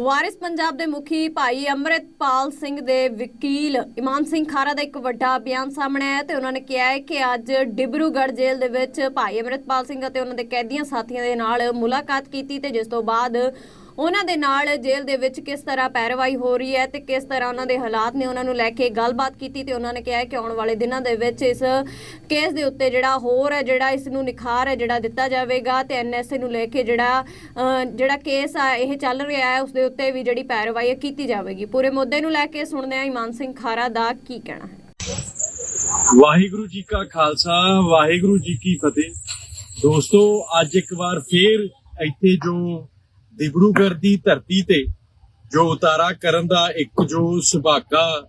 ਵਾਰਿਸ ਪੰਜਾਬ ਦੇ ਮੁਖੀ ਭਾਈ ਅਮਰਿਤਪਾਲ ਸਿੰਘ ਦੇ ਵਕੀਲ ਇਮਾਨ ਸਿੰਘ ਖਾਰਾ ਦਾ ਇੱਕ ਵੱਡਾ ਬਿਆਨ ਸਾਹਮਣੇ ਆਇਆ ਤੇ ਉਹਨਾਂ ਨੇ ਕਿਹਾ ਹੈ ਕਿ ਅੱਜ ਡਿਬਰੂਗੜ੍ਹ ਜੇਲ੍ਹ ਦੇ ਵਿੱਚ ਭਾਈ ਅਮਰਿਤਪਾਲ ਸਿੰਘ ਅਤੇ ਉਹਨਾਂ ਦੇ ਕੈਦੀਆਂ ਸਾਥੀਆਂ ਦੇ ਨਾਲ ਮੁਲਾਕਾਤ ਕੀਤੀ ਤੇ ਜਿਸ ਤੋਂ ਬਾਅਦ ਉਹਨਾਂ ਦੇ ਨਾਲ ਜੇਲ੍ਹ ਦੇ ਵਿੱਚ ਕਿਸ ਤਰ੍ਹਾਂ ਪੈਰਵਾਈ ਹੋ ਰਹੀ ਹੈ ਤੇ ਕਿਸ ਤਰ੍ਹਾਂ ਉਹਨਾਂ ਦੇ ਹਾਲਾਤ ਨੇ ਉਹਨਾਂ ਨੂੰ ਲੈ ਕੇ ਗੱਲਬਾਤ ਕੀਤੀ ਤੇ ਉਹਨਾਂ ਨੇ ਕਿਹਾ ਕਿ ਆਉਣ ਵਾਲੇ ਦਿਨਾਂ ਦੇ ਵਿੱਚ ਇਸ ਕੇਸ ਦੇ ਉੱਤੇ ਜਿਹੜਾ ਹੋਰ ਹੈ, ਜਿਹੜਾ ਇਸ ਨੂੰ ਨਿਖਾਰ ਹੈ, ਜਿਹੜਾ ਦਿੱਤਾ ਜਾਵੇਗਾ ਤੇ ਐਨਐਸਏ ਨੂੰ ਲੈ ਕੇ ਜਿਹੜਾ ਜਿਹੜਾ ਕੇਸ ਆ, ਇਹ ਚੱਲ ਰਿਹਾ ਹੈ, ਉਸ ਦੇ ਉੱਤੇ ਵੀ ਜਿਹੜੀ ਪੈਰਵਾਈ ਕੀਤੀ ਜਾਵੇਗੀ। ਪੂਰੇ ਮੁੱਦੇ ਨੂੰ ਲੈ ਕੇ ਸੁਣਦੇ ਹਾਂ ਇਮਾਨ ਸਿੰਘ ਖਾਰਾ ਦਾ ਕੀ ਕਹਿਣਾ ਹੈ? ਵਾਹਿਗੁਰੂ ਜੀ ਕਾ ਖਾਲਸਾ, ਵਾਹਿਗੁਰੂ ਜੀ ਕੀ ਫਤਿਹ। ਦੋਸਤੋ, ਅੱਜ ਇੱਕ ਵਾਰ ਫੇਰ ਇੱਥੇ ਜੋ ਡਿਬਰੂਗੜ੍ਹ ਦੀ ਧਰਤੀ ਤੇ ਜੋ ਉਤਾਰਾ ਕਰਨ ਦਾ ਇੱਕ ਜੋ ਸੁਭਾਗਾ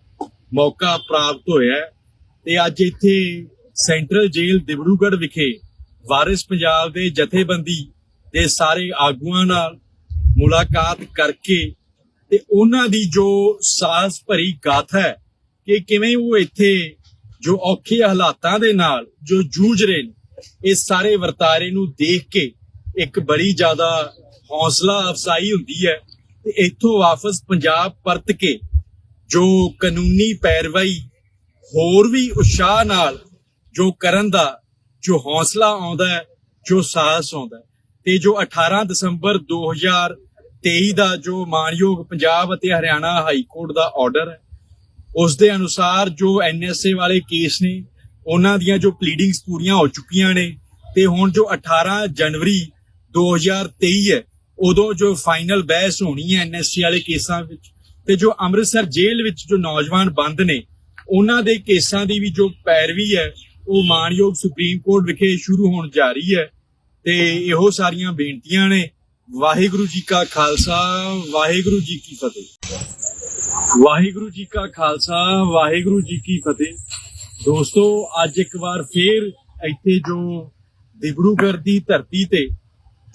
ਮੌਕਾ ਪ੍ਰਾਪਤ ਹੋਇਆ ਤੇ ਅੱਜ ਇੱਥੇ ਸੈਂਟਰਲ ਜੇਲ੍ਹ ਦਿਬੜੂਗੜ੍ਹ ਵਿਖੇ ਵਾਰਿਸ ਪੰਜਾਬ ਦੇ ਜਥੇਬੰਦੀ ਦੇ ਸਾਰੇ ਆਗੂਆਂ ਨਾਲ ਮੁਲਾਕਾਤ ਕਰਕੇ ਤੇ ਉਹਨਾਂ ਦੀ ਜੋ ਸਾਹਸ ਭਰੀ ਗਾਥਾ ਹੈ ਕਿ ਕਿਵੇਂ ਉਹ ਇੱਥੇ ਜੋ ਔਖੇ ਹਾਲਾਤਾਂ ਦੇ ਨਾਲ ਜੋ ਜੂਝ ਰਹੇ ਨੇ, ਇਹ ਸਾਰੇ ਵਰਤਾਰੇ ਨੂੰ ਦੇਖ ਕੇ ਇੱਕ ਬੜੀ ਜ਼ਿਆਦਾ ਹੌਸਲਾ ਅਫਸਾਈ ਹੁੰਦੀ ਹੈ ਤੇ ਇੱਥੋਂ ਵਾਪਸ ਪੰਜਾਬ ਪਰਤ ਕੇ ਜੋ ਕਾਨੂੰਨੀ ਪੈਰਵਾਈ ਹੋਰ ਵੀ ਉਤਸ਼ਾਹ ਨਾਲ ਜੋ ਕਰਨ ਦਾ, ਜੋ ਹੌਸਲਾ ਆਉਂਦਾ ਹੈ, ਜੋ ਸਾਹਸ ਆਉਂਦਾ ਹੈ। ਤੇ ਜੋ 18 ਦਸੰਬਰ 2023 ਦਾ ਜੋ ਮਾਨਯੋਗ ਪੰਜਾਬ ਅਤੇ ਹਰਿਆਣਾ ਹਾਈ ਕੋਰਟ ਦਾ ਆਰਡਰ ਹੈ, ਉਸ ਦੇ ਅਨੁਸਾਰ ਜੋ ਐਨਐਸਏ ਵਾਲੇ ਕੇਸ ਨੇ, ਉਹਨਾਂ ਦੀਆਂ ਜੋ ਪਲੀਡਿੰਗਸ ਪੂਰੀਆਂ ਹੋ ਚੁੱਕੀਆਂ ਨੇ ਤੇ ਹੁਣ ਜੋ 18 ਜਨਵਰੀ 2023 ਹੈ, ਉਦੋਂ ਜੋ ਫਾਈਨਲ ਬਹਿਸ ਹੋਣੀ ਹੈ ਐਨਐਸਏ ਵਾਲੇ ਕੇਸਾਂ ਵਿੱਚ, ਤੇ ਜੋ ਅੰਮ੍ਰਿਤਸਰ ਜੇਲ੍ਹ ਵਿੱਚ ਜੋ ਨੌਜਵਾਨ ਬੰਦ ਨੇ, ਉਹਨਾਂ ਦੇ ਕੇਸਾਂ ਦੀ ਵੀ ਜੋ ਪੈਰਵੀ ਹੈ, ਉਹ ਮਾਨਯੋਗ ਸੁਪਰੀਮ ਕੋਰਟ ਵਿਖੇ ਸ਼ੁਰੂ ਹੋਣ ਜਾ ਰਹੀ ਹੈ, ਤੇ ਇਹੋ ਸਾਰੀਆਂ ਬੇਨਤੀਆਂ ਨੇ। ਵਾਹਿਗੁਰੂ ਜੀ ਕਾ ਖਾਲਸਾ, ਵਾਹਿਗੁਰੂ ਜੀ ਕੀ ਫਤਿਹ। ਵਾਹਿਗੁਰੂ ਜੀ ਕਾ ਖਾਲਸਾ, ਵਾਹਿਗੁਰੂ ਜੀ ਕੀ ਫਤਿਹ। ਦੋਸਤੋ, ਅੱਜ ਇੱਕ ਵਾਰ ਫੇਰ ਇੱਥੇ ਜੋ ਦਿਬੜੂਗੜ੍ਹ ਦੀ ਧਰਤੀ ਤੇ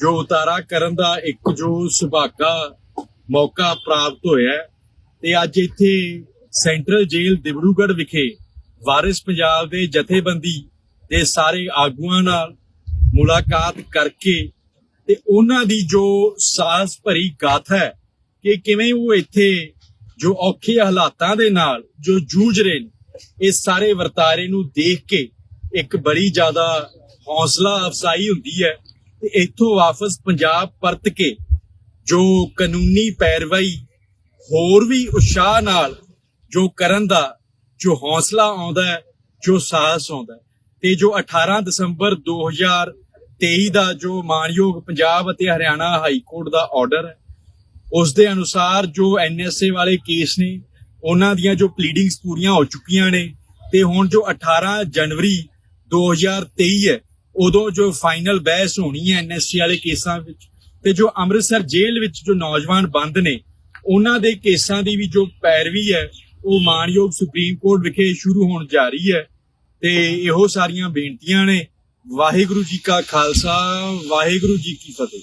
ਜੋ ਉਤਾਰਾ ਕਰਨ ਦਾ ਇੱਕ ਜੋ ਸੁਭਾਗਾ ਮੌਕਾ ਪ੍ਰਾਪਤ ਹੋਇਆ ਤੇ ਅੱਜ ਇੱਥੇ ਸੈਂਟਰਲ ਜੇਲ੍ਹ ਦਿਬੜੂਗੜ੍ਹ ਵਿਖੇ ਵਾਰਿਸ ਪੰਜਾਬ ਦੇ ਜਥੇਬੰਦੀ ਦੇ ਸਾਰੇ ਆਗੂਆਂ ਨਾਲ ਮੁਲਾਕਾਤ ਕਰਕੇ ਤੇ ਉਹਨਾਂ ਦੀ ਜੋ ਸਾਹਸ ਭਰੀ ਗਾਥਾ ਹੈ ਕਿ ਕਿਵੇਂ ਉਹ ਇੱਥੇ ਜੋ ਔਖੇ ਹਾਲਾਤਾਂ ਦੇ ਨਾਲ ਜੋ ਜੂਝ ਰਹੇ ਨੇ, ਇਹ ਸਾਰੇ ਵਰਤਾਰੇ ਨੂੰ ਦੇਖ ਕੇ ਇੱਕ ਬੜੀ ਜ਼ਿਆਦਾ ਹੌਸਲਾ ਅਫਸਾਈ ਹੁੰਦੀ ਹੈ। ਤੇ ਇੱਥੋਂ ਵਾਪਸ ਪੰਜਾਬ ਪਰਤ ਕੇ ਜੋ ਕਾਨੂੰਨੀ ਪੈਰਵਾਈ ਹੋਰ ਵੀ ਉਤਸ਼ਾਹ ਨਾਲ ਜੋ ਕਰਨ ਦਾ, ਜੋ ਹੌਸਲਾ ਆਉਂਦਾ ਹੈ, ਜੋ ਸਾਹਸ ਆਉਂਦਾ ਹੈ। ਤੇ ਜੋ 18 ਦਸੰਬਰ 2023 ਦਾ ਜੋ ਮਾਨਯੋਗ ਪੰਜਾਬ ਅਤੇ ਹਰਿਆਣਾ ਹਾਈ ਕੋਰਟ ਦਾ ਆਰਡਰ ਹੈ, ਉਸ ਦੇ ਅਨੁਸਾਰ ਜੋ ਐਨਐਸਏ ਵਾਲੇ ਕੇਸ ਨੇ, ਉਹਨਾਂ ਦੀਆਂ ਜੋ ਪਲੀਡਿੰਗਸ ਪੂਰੀਆਂ ਹੋ ਚੁੱਕੀਆਂ ਨੇ, ਤੇ ਹੁਣ ਜੋ 18 ਜਨਵਰੀ 2023 ਹੈ ਉਦੋਂ ਜੋ ਫਾਈਨਲ ਬਹਿਸ ਹੋਣੀ ਹੈ ਐਨਐਸਏ ਵਾਲੇ ਕੇਸਾਂ ਵਿੱਚ, ਤੇ ਜੋ ਅੰਮ੍ਰਿਤਸਰ ਜੇਲ੍ਹ ਵਿੱਚ ਜੋ ਨੌਜਵਾਨ ਬੰਦ ਨੇ, ਉਹਨਾਂ ਦੇ ਕੇਸਾਂ ਦੀ ਵੀ ਜੋ ਪੈਰਵੀ ਹੈ, ਉਹ ਮਾਨਯੋਗ ਸੁਪਰੀਮ ਕੋਰਟ ਵਿਖੇ ਸ਼ੁਰੂ ਹੋਣ ਜਾ ਰਹੀ ਹੈ। ਤੇ ਇਹੋ ਸਾਰੀਆਂ ਬੇਨਤੀਆਂ ਨੇ। ਵਾਹਿਗੁਰੂ ਜੀ ਕਾ ਖਾਲਸਾ, ਵਾਹਿਗੁਰੂ ਜੀ ਕੀ ਫਤਿਹ।